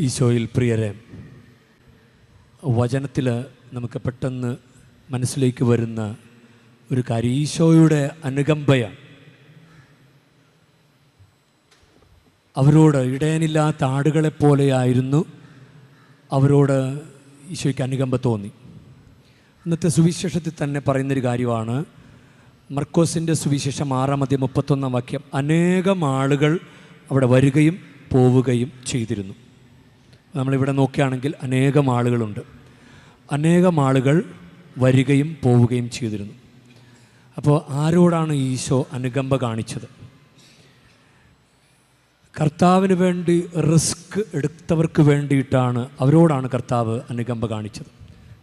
ഈശോയിൽ പ്രിയരെ വചനത്തിൽ നമുക്ക് പെട്ടെന്ന് മനസ്സിലേക്ക് വരുന്ന ഒരു കാര്യം. ഈശോയുടെ അനുകമ്പയാണ് അവരോട് ഇടയനില്ലാത്ത ആടുകളെപ്പോലെയായിരുന്നു അവരോട് ഈശോയ്ക്ക് അനുകമ്പ തോന്നി. ഇന്നത്തെ സുവിശേഷത്തിൽ തന്നെ പറയുന്നൊരു കാര്യമാണ്. മർക്കോസിന്റെ സുവിശേഷം ആറാം അധ്യം മുപ്പത്തൊന്നാം വാക്യം അനേകം ആളുകൾ അവിടെ വരികയും പോവുകയും ചെയ്തിരുന്നു. നമ്മളിവിടെ നോക്കുകയാണെങ്കിൽ അനേകം ആളുകളുണ്ട്. അനേകം ആളുകൾ വരികയും പോവുകയും ചെയ്തിരുന്നു. അപ്പോൾ ആരോടാണ് ഈശോ അനുകമ്പ കാണിച്ചത്? കർത്താവിന് വേണ്ടി റിസ്ക് എടുത്തവർക്ക് വേണ്ടിയിട്ടാണ് അവരോടാണ് കർത്താവ് അനുകമ്പ കാണിച്ചത്.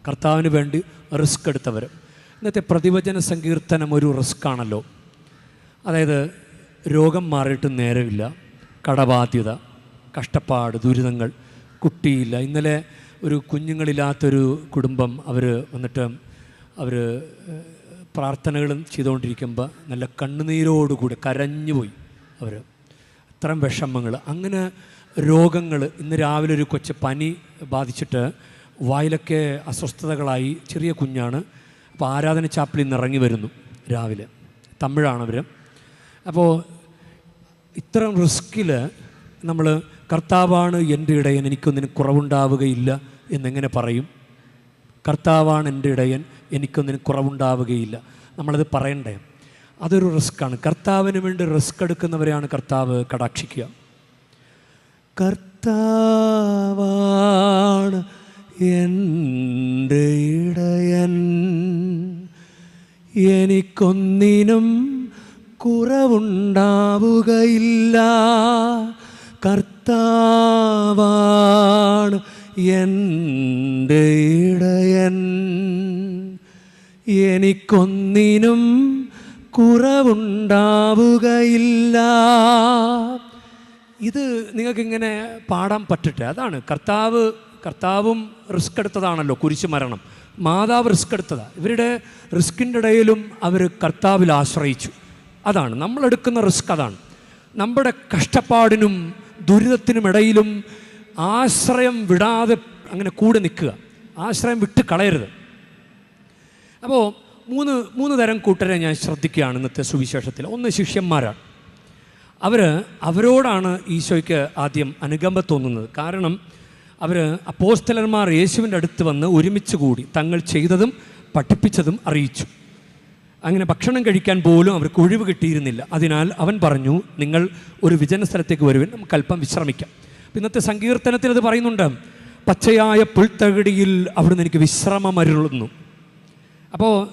കർത്താവിന് വേണ്ടി റിസ്ക് എടുത്തവർ. ഇന്നത്തെ പ്രതിവചന സങ്കീർത്തനം ഒരു റിസ്ക് ആണല്ലോ അതായത് രോഗം മാറിയിട്ട് നേരമില്ല. കടബാധ്യത കഷ്ടപ്പാട് ദുരിതങ്ങൾ കുട്ടിയില്ല. ഇന്നലെ ഒരു കുഞ്ഞുങ്ങളില്ലാത്തൊരു കുടുംബം അവർ വന്നിട്ട് അവർ പ്രാർത്ഥനകളും ചെയ്തുകൊണ്ടിരിക്കുമ്പോൾ നല്ല കണ്ണുനീരോടുകൂടി കരഞ്ഞുപോയി അവർ അത്തരം വിഷമങ്ങൾ അങ്ങനെ രോഗങ്ങൾ ഇന്ന് രാവിലെ ഒരു കൊച്ചു പനി ബാധിച്ചിട്ട് വായിലൊക്കെ അസ്വസ്ഥതകളായി ചെറിയ കുഞ്ഞാണ്. അപ്പോൾ ആരാധന ചാപ്പിൽ നിന്ന് ഇറങ്ങി വരുന്നു രാവിലെ. തമിഴാണവർ അപ്പോൾ ഇത്തരം റിസ്കിൽ നമ്മൾ കർത്താവാണ് എന്റെ ഇടയൻ എനിക്കൊന്നിനും കുറവുണ്ടാവുകയില്ല എന്നെങ്ങനെ പറയും? കർത്താവാണ് എന്റെ ഇടയൻ എനിക്കൊന്നിനും കുറവുണ്ടാവുകയില്ല നമ്മളത് പറയണ്ടേ? അതൊരു റിസ്ക്കാണ് കർത്താവിന് വേണ്ടി റിസ്ക് എടുക്കുന്നവരെയാണ് കർത്താവ് കടാക്ഷിക്കുക. കർത്താവാണ് എന്റെ ഇടയൻ എനിക്കൊന്നിനും കുറവുണ്ടാവുകയില്ല കർത്താവാണ് എന്റെ ഇടയൻ. എനിക്കൊന്നിനും കുറവുണ്ടാവുകയില്ല. ഇത് നിങ്ങൾക്കിങ്ങനെ പാടാൻ പറ്റട്ടെ? അതാണ്. കർത്താവ് കർത്താവും റിസ്ക് എടുത്തതാണല്ലോ കുരിശ് മരണം. മാതാവ് റിസ്ക് എടുത്തതാണ് ഇവരുടെ റിസ്കിന്റെ ഇടയിലും അവർ കർത്താവിൽ ആശ്രയിച്ചു. അതാണ്. നമ്മളെടുക്കുന്ന റിസ്ക് അതാണ്. നമ്മുടെ കഷ്ടപ്പാടിനും ദുരിതത്തിനും ഇടയിലും ആശ്രയം വിടാതെ അങ്ങനെ കൂടെ നിൽക്കുക. ആശ്രയം വിട്ട് കളയരുത്. അപ്പോൾ മൂന്ന് മൂന്ന് തരം കൂട്ടരെ ഞാൻ ശ്രദ്ധിക്കുകയാണ് ഇന്നത്തെ സുവിശേഷത്തിൽ. ഒന്ന് ശിഷ്യന്മാരാണ്. അവർ അവരോടാണ് ഈശോയ്ക്ക് ആദ്യം അനുകമ്പ തോന്നുന്നത്. കാരണം അവർ അപ്പോസ്തലന്മാർ യേശുവിന്റെ അടുത്ത് വന്ന് ഒരുമിച്ച് കൂടി തങ്ങൾ ചെയ്തതും പഠിപ്പിച്ചതും അറിയിച്ചു. അങ്ങനെ ഭക്ഷണം കഴിക്കാൻ പോലും അവർക്ക് ഒഴിവ് കിട്ടിയിരുന്നില്ല. അതിനാൽ അവൻ പറഞ്ഞു നിങ്ങൾ ഒരു വിജന സ്ഥലത്തേക്ക് വരുവിൻ നമുക്ക് അല്പം വിശ്രമിക്കാം. ഇന്നത്തെ സങ്കീർത്തനത്തിൽ അത് പറയുന്നുണ്ട് പച്ചയായ പുൽത്തകിടിയിൽ അവിടുന്ന് എനിക്ക് വിശ്രമം അരുളുന്നു. അപ്പോൾ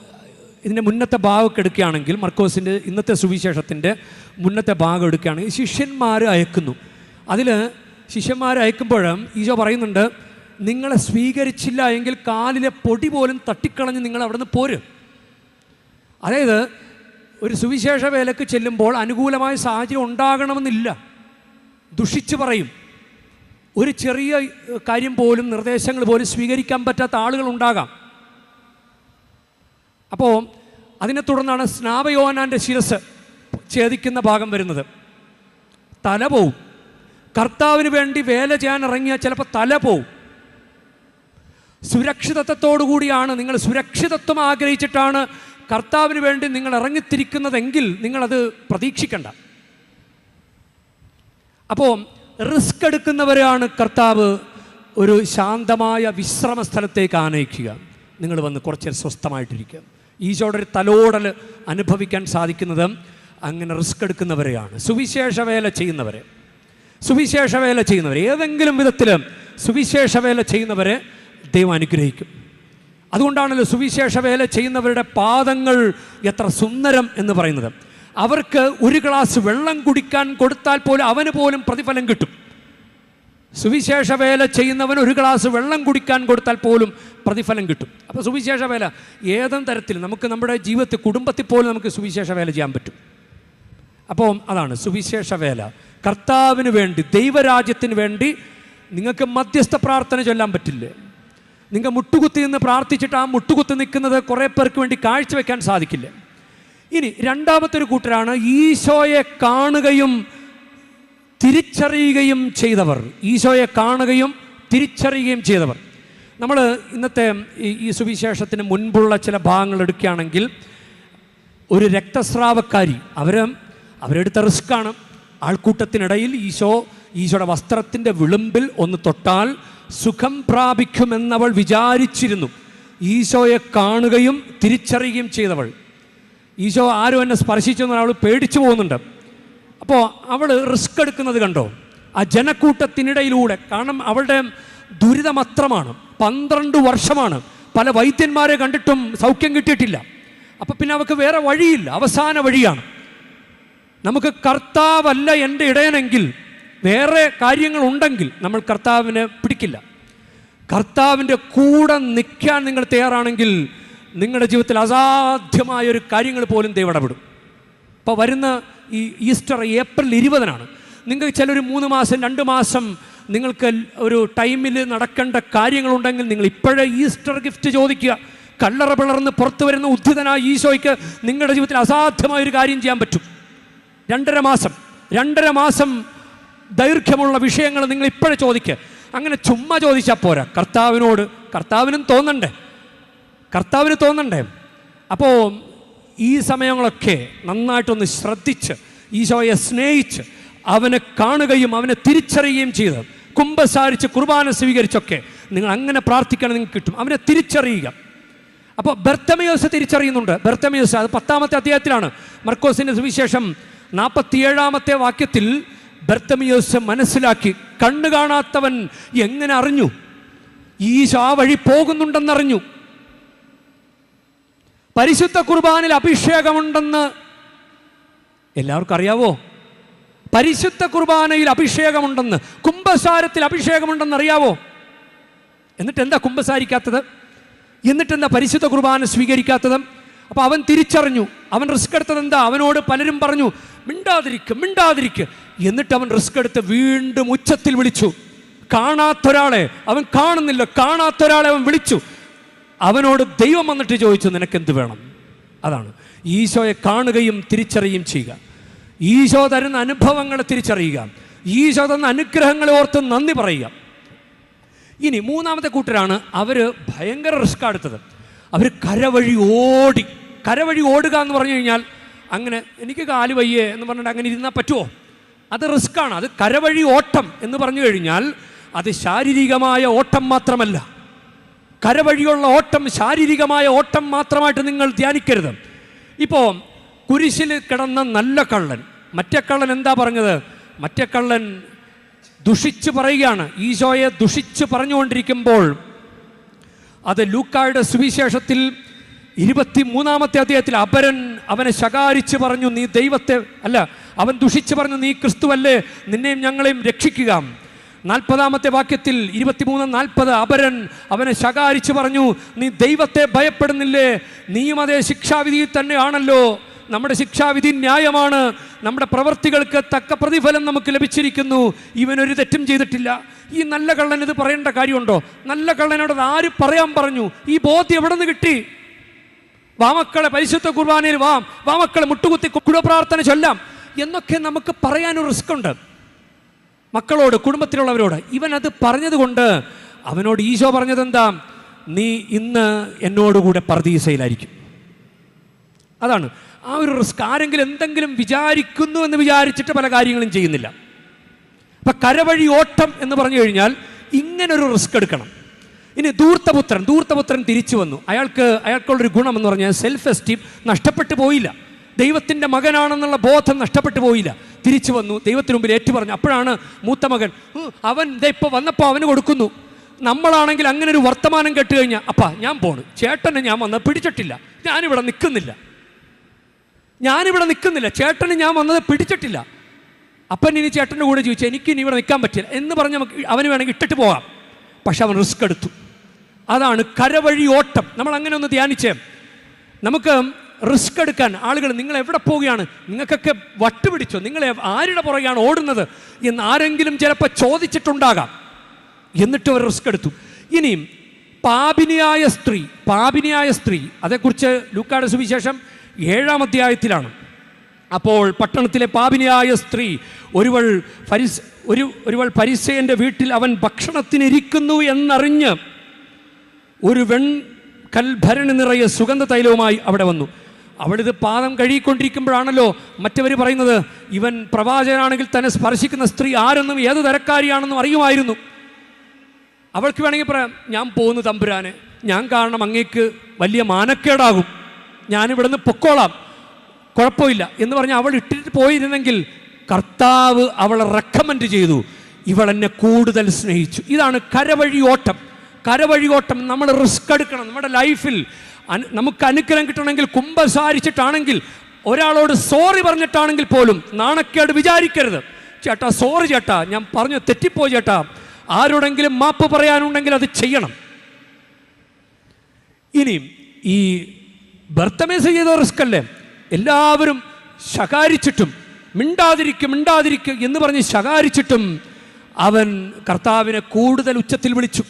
ഇതിന്റെ മുന്നത്തെ ഭാഗമൊക്കെ എടുക്കുകയാണെങ്കിൽ മർക്കോസിന്റെ ഇന്നത്തെ സുവിശേഷത്തിന്റെ മുന്നത്തെ ഭാഗം എടുക്കുകയാണെങ്കിൽ ശിഷ്യന്മാർ അയക്കുന്നു. അതിൽ ശിഷ്യന്മാർ അയക്കുമ്പോഴും ഈശോ പറയുന്നുണ്ട് നിങ്ങളെ സ്വീകരിച്ചില്ല എങ്കിൽ കാലിലെ പൊടി പോലും തട്ടിക്കളഞ്ഞ് നിങ്ങൾ അവിടെ പോര്. അതായത് ഒരു സുവിശേഷ വേലക്ക് ചെല്ലുമ്പോൾ അനുകൂലമായ സാഹചര്യം ഉണ്ടാകണമെന്നില്ല. ദുഷിച്ചു പറയും. ഒരു ചെറിയ കാര്യം പോലും നിർദ്ദേശങ്ങൾ പോലും സ്വീകരിക്കാൻ പറ്റാത്ത ആളുകൾ ഉണ്ടാകാം. അപ്പോൾ അതിനെ തുടർന്നാണ് സ്നാപയോനാന്റെ ശിരസ് ഛേദിക്കുന്ന ഭാഗം വരുന്നത്. തല പോവും. കർത്താവിന് വേണ്ടി വേല ചെയ്യാൻ ഇറങ്ങിയാൽ ചിലപ്പോൾ തല പോവും. സുരക്ഷിതത്വത്തോടു കൂടിയാണ് നിങ്ങൾ സുരക്ഷിതത്വം ആഗ്രഹിച്ചിട്ടാണ് കർത്താവിന് വേണ്ടി നിങ്ങൾ ഇറങ്ങിത്തിരിക്കുന്നതെങ്കിൽ നിങ്ങളത് പ്രതീക്ഷിക്കണ്ട. അപ്പോൾ റിസ്ക് എടുക്കുന്നവരാണ് കർത്താവ് ഒരു ശാന്തമായ വിശ്രമ സ്ഥലത്തേക്ക് ആനയിക്കുക. നിങ്ങൾ വന്ന് കുറച്ച് സ്വസ്ഥമായിട്ടിരിക്കുക. ഈശോയുടെ ഒരു തലോടൽ അനുഭവിക്കാൻ സാധിക്കുന്നത് അങ്ങനെ റിസ്ക് എടുക്കുന്നവരെയാണ്. സുവിശേഷ വേല ചെയ്യുന്നവരെ. സുവിശേഷ വേല ചെയ്യുന്നവരെ. ഏതെങ്കിലും വിധത്തിൽ സുവിശേഷ വേല ചെയ്യുന്നവരെ ദൈവം അനുഗ്രഹിക്കും. അതുകൊണ്ടാണല്ലോ സുവിശേഷ വേല ചെയ്യുന്നവരുടെ പാദങ്ങൾ എത്ര സുന്ദരം എന്ന് പറയുന്നത്. അവർക്ക് ഒരു ഗ്ലാസ് വെള്ളം കുടിക്കാൻ കൊടുത്താൽ പോലും അവന് പോലും പ്രതിഫലം കിട്ടും. സുവിശേഷ വേല ചെയ്യുന്നവൻ ഒരു ഗ്ലാസ് വെള്ളം കുടിക്കാൻ കൊടുത്താൽ പോലും പ്രതിഫലം കിട്ടും. അപ്പോൾ സുവിശേഷ വേല ഏതും തരത്തിൽ നമുക്ക് നമ്മുടെ ജീവിതത്തിൽ കുടുംബത്തിൽ പോലും നമുക്ക് സുവിശേഷ വേല ചെയ്യാൻ പറ്റും. അപ്പോൾ അതാണ് സുവിശേഷ വേല. കർത്താവിന് വേണ്ടി ദൈവരാജ്യത്തിന് വേണ്ടി നിങ്ങൾക്ക് മധ്യസ്ഥ പ്രാർത്ഥന ചൊല്ലാൻ പറ്റില്ലേ? നിങ്ങൾ മുട്ടുകുത്തി നിന്ന് പ്രാർത്ഥിച്ചിട്ട് ആ മുട്ടുകുത്തി നിൽക്കുന്നത് കുറേ പേർക്ക് വേണ്ടി കാഴ്ചവെക്കാൻ സാധിക്കില്ല. ഇനി രണ്ടാമത്തെ ഒരു കൂട്ടരാണ് ഈശോയെ കാണുകയും തിരിച്ചറിയുകയും ചെയ്തവർ. ഈശോയെ കാണുകയും തിരിച്ചറിയുകയും ചെയ്തവർ. നമ്മൾ ഇന്നത്തെ ഈ- സുവിശേഷത്തിന് മുൻപുള്ള ചില ഭാഗങ്ങൾ എടുക്കുകയാണെങ്കിൽ ഒരു രക്തസ്രാവക്കാരി അവർ അവരെടുത്ത റിസ്ക്കാണ്. ആൾക്കൂട്ടത്തിനിടയിൽ ഈശോ ഈശോയുടെ വസ്ത്രത്തിന്റെ വിളുമ്പിൽ ഒന്ന് തൊട്ടാൽ സുഖം പ്രാപിക്കുമെന്നവൾ വിചാരിച്ചിരുന്നു. ഈശോയെ കാണുകയും തിരിച്ചറിയുകയും ചെയ്തവൾ. ഈശോ ആരും എന്നെ സ്പർശിച്ചെന്ന് അവൾ പേടിച്ചു പോകുന്നുണ്ട്. അപ്പോൾ അവൾ റിസ്ക് എടുക്കുന്നത് കണ്ടോ? ആ ജനക്കൂട്ടത്തിനിടയിലൂടെ. കാരണം അവളുടെ ദുരിതമത്രമാണ്. പന്ത്രണ്ട് വർഷമാണ്. പല വൈദ്യന്മാരെ കണ്ടിട്ടും സൗഖ്യം കിട്ടിയിട്ടില്ല. അപ്പം പിന്നെ അവൾക്ക് വേറെ വഴിയില്ല. അവസാന വഴിയാണ്. നമുക്ക് കർത്താവല്ല എന്റെ ഇടയനെങ്കിൽ വേറെ കാര്യങ്ങളുണ്ടെങ്കിൽ നമ്മൾ കർത്താവിനെ പിടിക്കില്ല. കർത്താവിന്റെ കൂടെ നിൽക്കാൻ നിങ്ങൾ തയ്യാറാണെങ്കിൽ നിങ്ങളുടെ ജീവിതത്തിൽ അസാധ്യമായ ഒരു കാര്യങ്ങൾ പോലും ദൈവം ഇടപെടും. ഇപ്പോൾ വരുന്ന ഈ ഈസ്റ്റർ ഏപ്രിൽ ഇരുപതിനാണ്. നിങ്ങൾക്ക് ചിലൊരു മൂന്ന് മാസം രണ്ട് മാസം നിങ്ങൾക്ക് ഒരു ടൈമിൽ നടക്കേണ്ട കാര്യങ്ങളുണ്ടെങ്കിൽ നിങ്ങൾ ഇപ്പോഴേ ഈസ്റ്റർ ഗിഫ്റ്റ് ചോദിക്കുക. കല്ലറ പിളർന്ന് പുറത്തു വരുന്ന ഉദ്ധിതനായ ഈശോയ്ക്ക് നിങ്ങളുടെ ജീവിതത്തിൽ അസാധ്യമായ ഒരു കാര്യം ചെയ്യാൻ പറ്റും. രണ്ടര മാസം രണ്ടര മാസം ദൈർഘ്യമുള്ള വിഷയങ്ങൾ നിങ്ങൾ ഇപ്പോഴേ ചോദിക്കുക അങ്ങനെ ചുമ്മാ ചോദിച്ചാൽ പോരാ. കർത്താവിനോട് കർത്താവിനും തോന്നണ്ടേ? കർത്താവിന് തോന്നണ്ടേ? അപ്പോൾ ഈ സമയങ്ങളൊക്കെ നന്നായിട്ടൊന്ന് ശ്രദ്ധിച്ച് ഈശോയെ സ്നേഹിച്ച് അവനെ കാണുകയും അവനെ തിരിച്ചറിയുകയും ചെയ്ത് കുംഭസാരിച്ച് കുർബാന സ്വീകരിച്ചൊക്കെ നിങ്ങൾ അങ്ങനെ പ്രാർത്ഥിക്കണം നിങ്ങൾക്ക് കിട്ടും. അവനെ തിരിച്ചറിയുക. അപ്പോൾ ബർത്തമയോസ് തിരിച്ചറിയുന്നുണ്ട്. ബർത്തമയോസ് അത് പത്താമത്തെ അധ്യായത്തിലാണ്. മർക്കോസിന്റെ സുവിശേഷം നാൽപ്പത്തിയേഴാമത്തെ വാക്യത്തിൽ ബർത്തമിയോസ് മനസ്സിലാക്കി കണ്ണു കാണാത്തവൻ എങ്ങനെ അറിഞ്ഞു? ഈ ആ വഴി പോകുന്നുണ്ടെന്നറിഞ്ഞു. പരിശുദ്ധ കുർബാനിൽ അഭിഷേകമുണ്ടെന്ന് എല്ലാവർക്കും അറിയാവോ? പരിശുദ്ധ കുർബാനയിൽ അഭിഷേകമുണ്ടെന്ന് കുംഭസാരത്തിൽ അഭിഷേകമുണ്ടെന്ന് അറിയാവോ? എന്നിട്ട് എന്താ കുംഭസാരിക്കാത്തത്? എന്നിട്ടെന്താ പരിശുദ്ധ കുർബാന സ്വീകരിക്കാത്തത്? അപ്പോൾ അവൻ തിരിച്ചറിഞ്ഞു. അവൻ റിസ്ക് എടുത്തത് എന്താ? അവനോട് പലരും പറഞ്ഞു മിണ്ടാതിരിക്ക് മിണ്ടാതിരിക്കുക എന്നിട്ട് അവൻ റിസ്ക് എടുത്ത് വീണ്ടും ഉച്ചത്തിൽ വിളിച്ചു. കാണാത്തൊരാളെ അവൻ കാണുന്നില്ല കാണാത്തൊരാളെ അവൻ വിളിച്ചു. അവനോട് ദൈവം വന്നിട്ട് ചോദിച്ചു നിനക്ക് എന്ത് വേണം? അതാണ്. ഈശോയെ കാണുകയും തിരിച്ചറിയുകയും ചെയ്യുക. ഈശോ തരുന്ന അനുഭവങ്ങളെ തിരിച്ചറിയുക. ഈശോ തന്ന അനുഗ്രഹങ്ങളെ ഓർത്ത് നന്ദി പറയുക. ഇനി മൂന്നാമത്തെ കൂട്ടരാണ് അവർ ഭയങ്കര റിസ്ക് എടുത്തത്. അവർ കരവഴി ഓടി കരവഴി ഓടുക എന്ന് പറഞ്ഞു കഴിഞ്ഞാൽ അങ്ങനെ എനിക്ക് കാൽ വയ്യേ എന്ന് പറഞ്ഞിട്ട് അങ്ങനെ ഇരുന്നാൽ പറ്റുമോ അത് റിസ്ക്കാണ് അത് കരവഴി ഓട്ടം എന്ന് പറഞ്ഞു കഴിഞ്ഞാൽ അത് ശാരീരികമായ ഓട്ടം മാത്രമല്ല. കരവഴിയുള്ള ഓട്ടം ശാരീരികമായ ഓട്ടം മാത്രമായിട്ട് നിങ്ങൾ ധ്യാനിക്കരുത്. ഇപ്പോൾ കുരിശിൽ കിടന്ന നല്ല കള്ളൻ മറ്റേ കള്ളൻ എന്താ പറഞ്ഞത്? മറ്റേ കള്ളൻ ദുഷിച്ച് പറയുകയാണ്. ഈശോയെ ദുഷിച്ച് പറഞ്ഞുകൊണ്ടിരിക്കുമ്പോൾ അത് ലൂക്കായുടെ സുവിശേഷത്തിൽ ഇരുപത്തി മൂന്നാമത്തെ അദ്ദേഹത്തിൽ അപരൻ അവനെ ശകാരിച്ച് പറഞ്ഞു നീ ദൈവത്തെ അല്ല അവൻ ദുഷിച്ചു പറഞ്ഞു നീ ക്രിസ്തുവല്ലേ നിന്നെയും ഞങ്ങളെയും രക്ഷിക്കുക. നാൽപ്പതാമത്തെ വാക്യത്തിൽ ഇരുപത്തിമൂന്ന് നാൽപ്പത് അപരൻ അവനെ ശകാരിച്ച് പറഞ്ഞു നീ ദൈവത്തെ ഭയപ്പെടുന്നില്ലേ? നീയും അതേ ശിക്ഷാവിധിയിൽ തന്നെയാണല്ലോ. നമ്മുടെ ശിക്ഷാവിധി ന്യായമാണ്. നമ്മുടെ പ്രവർത്തികൾക്ക് തക്ക പ്രതിഫലം നമുക്ക് ലഭിച്ചിരിക്കുന്നു. ഇവനൊരു തെറ്റും ചെയ്തിട്ടില്ല. ഈ നല്ല കള്ളൻ ഇത് പറയേണ്ട കാര്യമുണ്ടോ? നല്ല കള്ളനോട് ആര് പറയാൻ പറഞ്ഞു? ഈ ബോധ്യം എവിടെ നിന്ന് കിട്ടി വാമക്കളെ പരിശുദ്ധ കുർബാനയിൽ വാം. വാമക്കളെ മുട്ടുകുത്തി കുടപ്രാർത്ഥന ചൊല്ലാം. എന്നൊക്കെ നമുക്ക് പറയാനൊരു റിസ്ക് ഉണ്ട് മക്കളോട് കുടുംബത്തിലുള്ളവരോട് ഇവൻ അത് പറഞ്ഞതുകൊണ്ട് അവനോട് ഈശോ പറഞ്ഞത് എന്താ നീ ഇന്ന് എന്നോടുകൂടെ പറദീസയിലായിരിക്കും അതാണ്. ആ ഒരു റിസ്ക് ആരെങ്കിലും എന്തെങ്കിലും വിചാരിക്കുന്നു എന്ന് വിചാരിച്ചിട്ട് പല കാര്യങ്ങളും ചെയ്യുന്നില്ല. അപ്പം കരവഴി ഓട്ടം എന്ന് പറഞ്ഞു കഴിഞ്ഞാൽ ഇങ്ങനൊരു റിസ്ക് എടുക്കണം. ഇനി ദൂർത്തപുത്രൻ ദൂർത്തപുത്രൻ തിരിച്ചു വന്നു. അയാൾക്ക് അയാൾക്കുള്ളൊരു ഗുണം എന്ന് പറഞ്ഞാൽ സെൽഫ് എസ്റ്റീം നഷ്ടപ്പെട്ടു പോയില്ല. ദൈവത്തിന്റെ മകനാണെന്നുള്ള ബോധം നഷ്ടപ്പെട്ടു പോയില്ല. തിരിച്ചു വന്നു ദൈവത്തിന് മുമ്പിൽ ഏറ്റു പറഞ്ഞു അപ്പോഴാണ് മൂത്ത മകൻ അവൻ ദേ ഇപ്പോൾ വന്നപ്പോൾ അവന് കൊടുക്കുന്നു. നമ്മളാണെങ്കിൽ അങ്ങനെ ഒരു വർത്തമാനം കേട്ട് കഴിഞ്ഞാൽ അപ്പാ ഞാൻ പോണു. ചേട്ടനെ ഞാൻ വന്ന് പിടിച്ചിട്ടില്ല. ഞാനിവിടെ നിൽക്കുന്നില്ല ഞാനിവിടെ നിൽക്കുന്നില്ല. ചേട്ടന് ഞാൻ വന്നത് പിടിച്ചിട്ടില്ല. അപ്പൻ ഇനി ചേട്ടന്റെ കൂടെ ചോദിച്ചു എനിക്ക് ഇനി ഇവിടെ നിൽക്കാൻ പറ്റില്ല എന്ന് പറഞ്ഞ് നമുക്ക് അവന് വേണമെങ്കിൽ ഇട്ടിട്ട് പോകാം. പക്ഷെ അവൻ റിസ്ക് എടുത്തു. അതാണ് കരവഴി ഓട്ടം. നമ്മൾ അങ്ങനെ ഒന്ന് ധ്യാനിച്ചേ. നമുക്ക് റിസ്ക് എടുക്കാൻ ആളുകൾ നിങ്ങൾ എവിടെ പോവുകയാണ്? നിങ്ങൾക്കൊക്കെ വട്ടുപിടിച്ചോ നിങ്ങൾ ആരുടെ പുറകെയാണ് ഓടുന്നത് എന്ന് ആരെങ്കിലും ചിലപ്പോൾ ചോദിച്ചിട്ടുണ്ടാകാം. എന്നിട്ട് അവർ റിസ്ക് എടുത്തു. ഇനിയും പാപിനിയായ സ്ത്രീ പാപിനിയായ സ്ത്രീ അതേക്കുറിച്ച് ലൂക്കാട് സുവിശേഷം ഏഴാം അധ്യായത്തിലാണ്. അപ്പോൾ പട്ടണത്തിലെ പാപിനിയായ സ്ത്രീ ഒരുവൾ ഫരിസ് ഒരു ഒരുവൾ പരിസയന്റെ വീട്ടിൽ അവൻ ഭക്ഷണത്തിനിരിക്കുന്നു എന്നറിഞ്ഞ് ഒരു വെൺ കൽഭരണി നിറയെ സുഗന്ധ തൈലവുമായി അവിടെ വന്നു. അവളിത് പാദം കഴുകിക്കൊണ്ടിരിക്കുമ്പോഴാണല്ലോ മറ്റവർ പറയുന്നത് ഇവൻ പ്രവാചകനാണെങ്കിൽ തന്നെ സ്പർശിക്കുന്ന സ്ത്രീ ആരെന്നും ഏത് തരക്കാരിയാണെന്നും അറിയുമായിരുന്നു. അവൾക്ക് വേണമെങ്കിൽ പറയാം ഞാൻ പോകുന്നു തമ്പുരാനെ ഞാൻ കാരണം അങ്ങേക്ക് വലിയ മാനക്കേടാകും. ഞാനിവിടുന്ന് പൊക്കോളാം. കുഴപ്പമില്ല. എന്ന് പറഞ്ഞ് അവൾ ഇട്ടിട്ട് പോയിരുന്നെങ്കിൽ കർത്താവ് അവളെ റെക്കമെൻഡ് ചെയ്തു. ഇവൾ എന്നെ കൂടുതൽ സ്നേഹിച്ചു. ഇതാണ് കരവഴി ഓട്ടം കരവഴി ഓട്ടം നമ്മൾ റിസ്ക് എടുക്കണം. നമ്മുടെ ലൈഫിൽ നമുക്ക് അനുഗ്രഹം കിട്ടണമെങ്കിൽ കുമ്പസാരിച്ചിട്ടാണെങ്കിൽ ഒരാളോട് സോറി പറഞ്ഞിട്ടാണെങ്കിൽ പോലും നാണക്കേട് വിചാരിക്കരുത്. ചേട്ടാ സോറി ചേട്ടാ ഞാൻ പറഞ്ഞു തെറ്റിപ്പോയി ചേട്ടാ. ആരോടെങ്കിലും മാപ്പ് പറയാനുണ്ടെങ്കിൽ അത് ചെയ്യണം. ഇനിയും ഈ ബർത്തമേസ് ചെയ്ത റിസ്ക് അല്ലേ? എല്ലാവരും ശകാരിച്ചിട്ടും മിണ്ടാതിരിക്കും മിണ്ടാതിരിക്കും എന്ന് പറഞ്ഞ് ശകാരിച്ചിട്ടും അവൻ കർത്താവിനെ കൂടുതൽ ഉച്ചത്തിൽ വിളിച്ചു.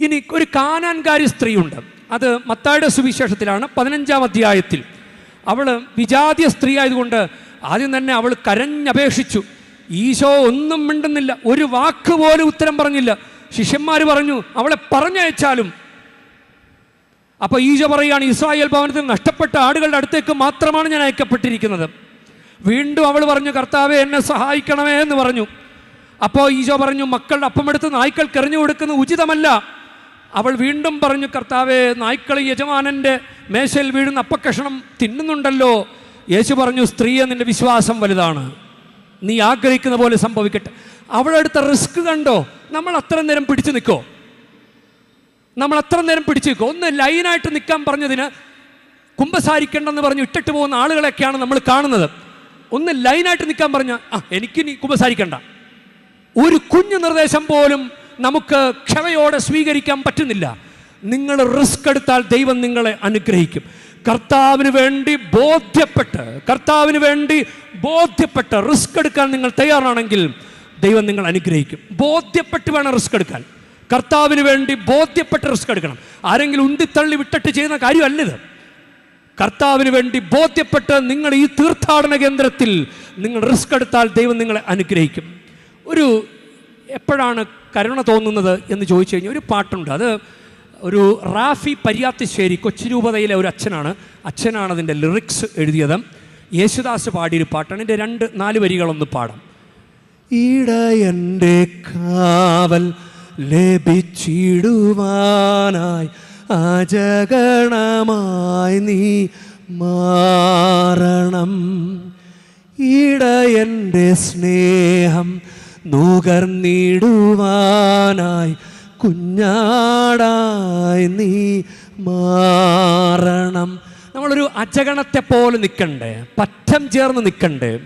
ഇനി ഒരു കാനാൻകാരി സ്ത്രീയുണ്ട്. അത് മത്തായുടെ സുവിശേഷത്തിലാണ് പതിനഞ്ചാം അധ്യായത്തിൽ. അവൾ വിജാതീയ സ്ത്രീ ആയതുകൊണ്ട് ആദ്യം തന്നെ അവൾ കരഞ്ഞപേക്ഷിച്ചു. ഈശോ ഒന്നും മിണ്ടുന്നില്ല. ഒരു വാക്ക് പോലും ഉത്തരം പറഞ്ഞില്ല. ശിഷ്യന്മാർ പറഞ്ഞു അവളെ പറഞ്ഞയച്ചാലും അപ്പോൾ ഈശോ പറയുകയാണ് ഇസ്രായേൽ ഭവനത്തിൽ നഷ്ടപ്പെട്ട ആടുകളുടെ അടുത്തേക്ക് മാത്രമാണ് ഞാൻ അയക്കപ്പെട്ടിരിക്കുന്നത്. വീണ്ടും അവൾ പറഞ്ഞു കർത്താവെ എന്നെ സഹായിക്കണമേ എന്ന് പറഞ്ഞു. അപ്പോൾ ഈശോ പറഞ്ഞു മക്കളുടെ അപ്പമെടുത്ത് നായ്ക്കൾക്ക് എറിഞ്ഞു കൊടുക്കുന്ന ഉചിതമല്ല. അവൾ വീണ്ടും പറഞ്ഞു കർത്താവെ നായ്ക്കൾ യജമാനന്റെ മേശയിൽ വീഴുന്ന അപ്പക്കഷണം തിന്നുന്നുണ്ടല്ലോ. യേശു പറഞ്ഞു സ്ത്രീയെ നിന്റെ വിശ്വാസം വലുതാണ്. നീ ആഗ്രഹിക്കുന്ന പോലെ സംഭവിക്കട്ടെ. അവളെടുത്ത റിസ്ക് കണ്ടോ? നമ്മൾ അത്ര നേരം പിടിച്ചു നിൽക്കോ? നമ്മൾ അത്ര നേരം പിടിച്ചു നിൽക്കും ഒന്ന് ലൈനായിട്ട് നിൽക്കാൻ പറഞ്ഞതിന് കുമ്പസാരിക്കണ്ടെന്ന് പറഞ്ഞ് ഇട്ടിട്ട് പോകുന്ന ആളുകളൊക്കെയാണ് നമ്മൾ കാണുന്നത്. ഒന്ന് ലൈനായിട്ട് നിൽക്കാൻ പറഞ്ഞ ആ എനിക്ക് നീ കുമ്പസാരിക്കണ്ട. ഒരു കുഞ്ഞു നിർദ്ദേശം പോലും നമുക്ക് ക്ഷമയോടെ സ്വീകരിക്കാൻ പറ്റുന്നില്ല. നിങ്ങൾ റിസ്ക് എടുത്താൽ ദൈവം നിങ്ങളെ അനുഗ്രഹിക്കും. കർത്താവിന് വേണ്ടി ബോധ്യപ്പെട്ട് കർത്താവിന് വേണ്ടി ബോധ്യപ്പെട്ട് റിസ്ക് എടുക്കാൻ നിങ്ങൾ തയ്യാറാണെങ്കിൽ ദൈവം നിങ്ങൾ അനുഗ്രഹിക്കും. ബോധ്യപ്പെട്ട് വേണം റിസ്ക് എടുക്കാൻ. കർത്താവിന് വേണ്ടി ബോധ്യപ്പെട്ട് റിസ്ക് എടുക്കണം. ആരെങ്കിലും ഉന്തിത്തള്ളി വിട്ടിട്ട് ചെയ്യുന്ന കാര്യമല്ലിത്. കർത്താവിന് വേണ്ടി ബോധ്യപ്പെട്ട് നിങ്ങൾ ഈ തീർത്ഥാടന കേന്ദ്രത്തിൽ നിങ്ങൾ റിസ്ക് എടുത്താൽ ദൈവം നിങ്ങളെ അനുഗ്രഹിക്കും. ഒരു എപ്പോഴാണ് കരുണ തോന്നുന്നത് എന്ന് ചോദിച്ചു കഴിഞ്ഞാൽ ഒരു പാട്ടുണ്ട്. അത് ഒരു റാഫി പര്യാത്തിശ്ശേരി കൊച്ചിരൂപതയിലെ ഒരു അച്ഛനാണ്. അച്ഛനാണ് അതിന്റെ ലിറിക്സ് എഴുതിയത്. യേശുദാസ് പാടിയൊരു പാട്ടാണ്. എന്റെ രണ്ട് നാല് വരികളൊന്ന് പാടാം. ഇടയന്റെ കാവൽ ലഭിച്ചിടുവാനായി അജഗണമായി നീ മാറണം. ഇടയന്റെ സ്നേഹം നുകർന്നിടുവാനായി കുഞ്ഞാടായി നീ മാറണം. നമ്മളൊരു അജഗണത്തെ പോലെ നിൽക്കണ്ടേ? പറ്റം ചേർന്ന് നിൽക്കണ്ടേ?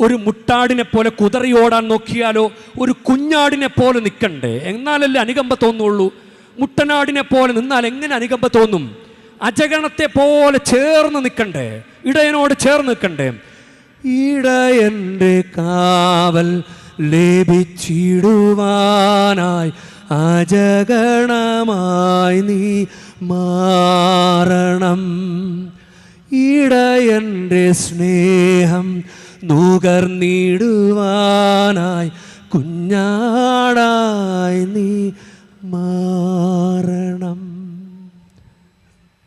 ഒരു മുട്ടാടിനെ പോലെ കുതറിയോടാൻ നോക്കിയാലോ ഒരു കുഞ്ഞാടിനെ പോലെ നിൽക്കണ്ടേ? എന്നാലല്ലേ അനുകമ്പ തോന്നുള്ളൂ? മുട്ടനാടിനെ പോലെ നിന്നാൽ എങ്ങനെ അനുകമ്പ തോന്നും? അജഗണത്തെ പോലെ ചേർന്ന് നിൽക്കണ്ടേ? ഇടയനോട് ചേർന്ന് നിൽക്കണ്ടേ? ഇടയന്റെ കാവൽ ലഭിച്ചിടുവാനായി അജഗണമായി നീ മാറണം. ഇടയന്റെ സ്നേഹം നുകർന്നിടുവാനായി കുഞ്ഞാടായി നീ മാറണം.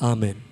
ആമേൻ.